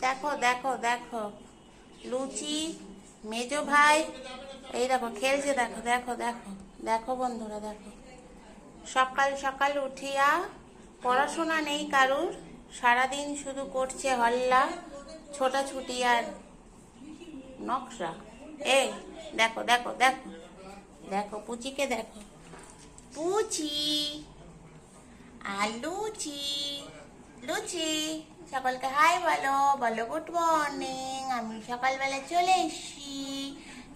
দেখো দেখো দেখো। লুচি, মেজো ভাই, এই দেখো, খেলছে, দেখো দেখো দেখো। দেখো বন্ধুরা, দেখো। সকাল সকাল উঠিয়া পড়াশোনা নেই কারুর, সারাদিন শুধু করছে হল্লা, ছোটাছুটি আর নকশা। এই, দেখো দেখো দেখো। দেখো, পুচিকে দেখো। পুচি আর লুচি লুচি। সকলকে হাই বলো বলো গুড মর্নিং আমি সকালবেলা চলে এসেছি।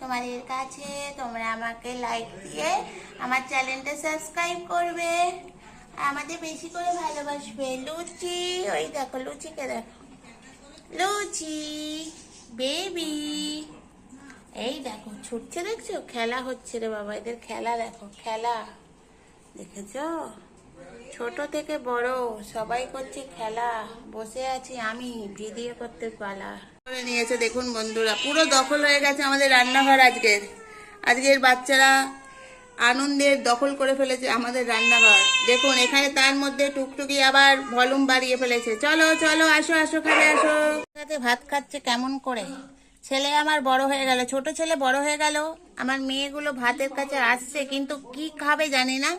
তোমাদের কাছে তোমরা আমাকে লাইক দিয়ে আমার চ্যানেলটা সাবস্ক্রাইব করবে। আমাদের বেশি করে ভালোবাসবে। লুচি, ওই দেখো, লুচিকে দেখো। লুচি বেবি এই দেখো, ছুটছে দেখছ? খেলা হচ্ছে রে বাবা, এদের খেলা দেখো, খেলা। দেখেছ? ছোট থেকে বড় সবাই করছে খেলা। বসে আছি আমি ভিডিও করতে পালা। করে নিয়েছে দেখুন বন্ধুরা পুরো দখল হয়ে গেছে আমাদের রান্নাঘর আজকের। আজকের বাচ্চারা আনন্দের দখল করে ফেলেছে আমাদের রান্নাঘর। দেখুন এখানে তার মধ্যে টুকটুকি আবার ভলিউম বাড়িয়ে ফেলেছে। চলো চলো আসো আসো খাবে আসো। সাথে ভাত খাচ্ছে কেমন করে? ছেলে আমার বড় হয়ে গেল ছোট ছেলে বড় হয়ে গেল। আমার মেয়েগুলো ভাতের কাছে আসছে কিন্তু কি খাবে জানি না।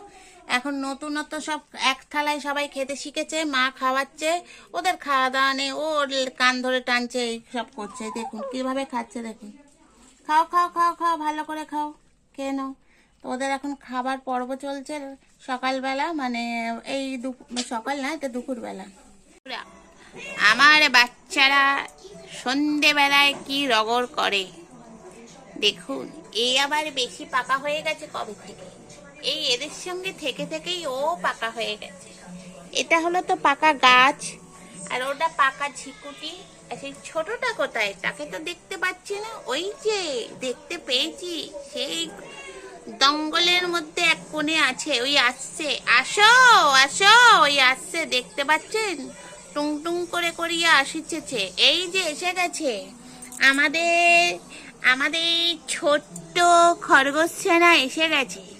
এখন নতুনত্ব সব এক থালায় সবাই খেতে শিখেছে, মা খাওয়াচ্ছে, ওদের খাওয়া দাওয়া নেই ওর কান ধরে টানছে, এই সব করছে। দেখুন, কীভাবে খাচ্ছে, দেখুন। খাও খাও খাও খাও, ভালো করে খাও, খেয়ে নাও। তো ওদের এখন খাবার পর্ব চলছে সকালবেলা মানে এই সকাল না, এটা দুপুরবেলা। আমার বাচ্চারা সন্ধেবেলায় কি রগর করে। দেখুন এই আবার বেশি পাকা হয়ে গেছে কবে থেকে? এই এদের সঙ্গে থেকে থেকেই ও পাকা হয়ে গেছে। এটা হলো তো পাকা গাছ। আর ওটা পাকা ঝিকুটি। আর সেই ছোটটা কোথায়? তাকে তো দেখতে পাচ্ছি না। ওই যে দেখতে পেয়েছি সেই দঙ্গলের মধ্যে এক কোণে আছে ওই আসছে। আসো আসো ওই আসছে দেখতে পাচ্ছেন? টুং টুং করে করিয়া আসিতেছে। এই যে এসে গেছে। আমাদের আমাদের ছোট্ট খরগোশ সেনা এসে গেছে।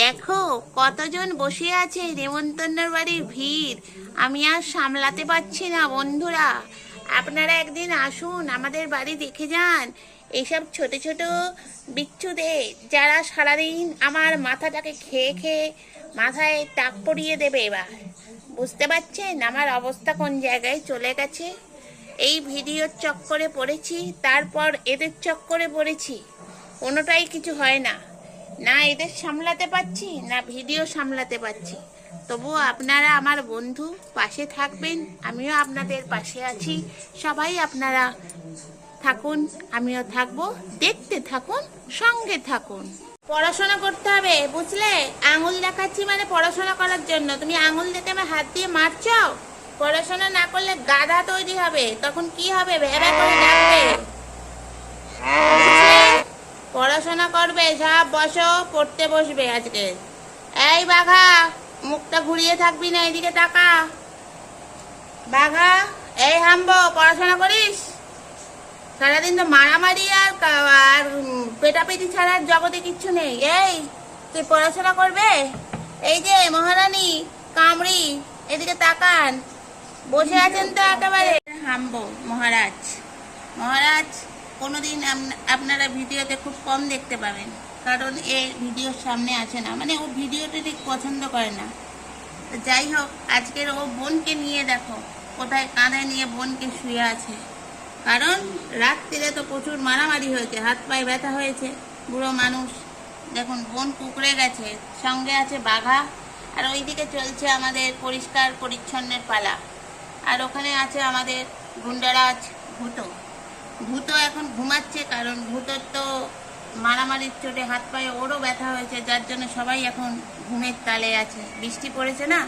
দেখো, কতজন বসে আছে নেমন্তন্নর বাড়ির ভিড়। আমি আর সামলাতে পারছি না, বন্ধুরা। আপনারা একদিন আসুন, আমাদের বাড়ি দেখে যান এইসব ছোট ছোট বিচ্ছুদের, যারা সারাদিন আমার মাথাটাকে খেয়ে খেয়ে মাথায় টাক পরিয়ে দেবে এবার। বুঝতে পারছেন আমার অবস্থা কোন জায়গায় চলে গেছে? এই ভিডিওর চক্করে পড়েছি, তারপর এদের চক্করে পড়েছি। কোনোটাই কিছু হয় না। না এদের সামলাতে পারছি, না ভিডিও সামলাতে পারছি। তবুও আপনারা আমার বন্ধু পাশে থাকবেন, আমিও আপনাদের পাশে আছি। সবাই আপনারা থাকুন, আমিও থাকব। দেখতে থাকুন, সঙ্গে থাকুন। পড়াশোনা করতে হবে, বুঝলে? আঙুল দেখাচ্ছি মানে পড়াশোনা করার জন্য। তুমি আঙুল দেখে আমার হাত দিয়ে মারছো পড়াশোনা না করলে গাধা তৈরি হবে, তখন কি হবে? ভেবে করে ডাকবে? পড়াশোনা করবে সব বসো, পড়তে বসবে আজকে। এই বাঘা, মুখটা ঘুরিয়ে থাকবি না, এদিকে তাকা। বাঘা, এই হামবো, পড়াশোনা করিস? সারাদিন তো মারামারি আর আর পেটাপেটি ছাড়া আর জগতে কিচ্ছু নেই। এই, তুই পড়াশোনা করবে? এই যে, মহারানী, কামড়ি, এদিকে তাকান। বসে আছেন তো একেবারে। হামবো, মহারাজ মহারাজ কোনোদিন আম- আপনারা ভিডিওতে খুব কম দেখতে পাবেন। কারণ এ ভিডিওর সামনে আসে না। মানে ও ভিডিওটা ঠিক পছন্দ করে না। যাই হোক, আজকের ও বোনকে নিয়ে দেখো, কোথায় কাঁধে নিয়ে বোনকে শুয়ে আছে। কারণ রাত্রিরে তো প্রচুর মারামারি হয়েছে, হাত পায়ে ব্যথা হয়েছে, বুড়ো মানুষ। দেখুন, বোন কুকুরে গেছে, সঙ্গে আছে বাঘা, আর ওইদিকে চলছে আমাদের পরিষ্কার পরিচ্ছন্নের পালা। আর ওখানে আছে আমাদের গুন্ডারাজ ভূতো। ভূতো এখন ঘুমাচ্ছে কারণ ভূতোর তো মারামারির চোটে হাত পায়ে ওরও ব্যথা হয়েছে, যার জন্য সবাই এখন ঘুমের তালে আছে। বৃষ্টি পড়েছে না?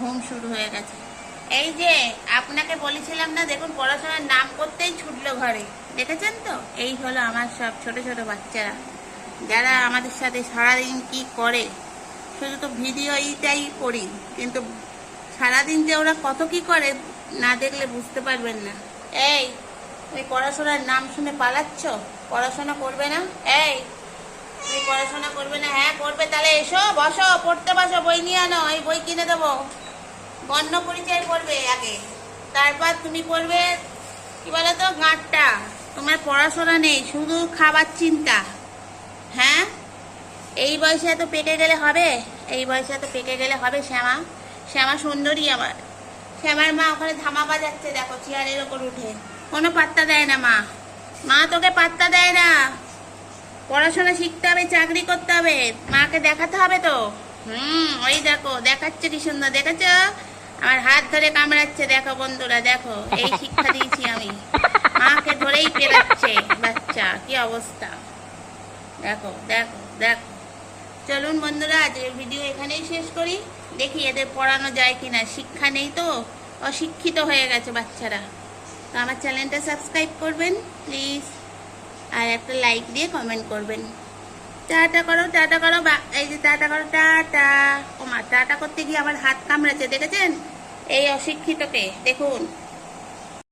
ঘুম শুরু হয়ে গেছে। এই যে আপনাকে বলেছিলাম না, দেখুন পড়াশোনার নাম করতেই ছুটলো ঘরে। দেখেছেন তো? এই হলো আমার সব ছোট ছোট বাচ্চারা। যারা আমাদের সাথে সারাদিন কি করে? শুধু তো ভিডিও এইটাই করি, কিন্তু সারাদিন যে ওরা কত কি করে না দেখলে বুঝতে পারবেন না। এই তুমি পড়াশোনার নাম শুনে পালাচ্ছ? পড়াশোনা করবে না? এই, তুমি পড়াশোনা করবে না? হ্যাঁ করবে। তাহলে এসো, বসো, পড়তে বসো, বই নিয়ে আনো, এই বই কিনে দেবো। বর্ণ পরিচয় পড়বে আগে। তারপর তুমি পড়বে, কি বলে তো গাঁটটা। তোমার পড়াশোনা নেই, শুধু খাবার চিন্তা। হ্যাঁ? এই বয়সে এত পেকে গেলে হবে? এই বয়সে এত পেকে গেলে হবে শ্যামা? শ্যামা সুন্দরী আমার। শ্যামার মা ওখানে ধামা বাজাচ্ছে, দেখো চেয়ারের ওপর উঠে। কোনো পাত্তা দেয় না মা। মা তোকে পাত্তা দেয় না। পড়াশোনা শিখতে হবে, চাকরি করতে হবে। মাকে দেখাতে হবে তো। হুম, ওই দেখো, দেখাচ্ছে কি সুন্দর, দেখেছ? আমার হাত ধরে কামড়াচ্ছে, দেখো বন্ধুরা, দেখো, এই শিক্ষা দিয়েছি আমি। মাকে ধরেই পেরাচ্ছে বাচ্চা, কি অবস্থা? দেখো দেখো দেখো। চলুন বন্ধুরা, আজকের ভিডিও এখানেই শেষ করি। দেখি এদের পড়ানো যায় কিনা। শিক্ষা নেই তো, অশিক্ষিত হয়ে গেছে বাচ্চারা। তো আমার চ্যানেলটা সাবস্ক্রাইব করবেন প্লিজ আর একটা লাইক দিয়ে কমেন্ট করবেন। টাটা করো টাটা করো, বা এই যে টাটা করো, টাটা। ও মা টাটা করতে গিয়ে আমার হাত কামড়েছে দেখেছেন? এই অশিক্ষিতকে, দেখুন।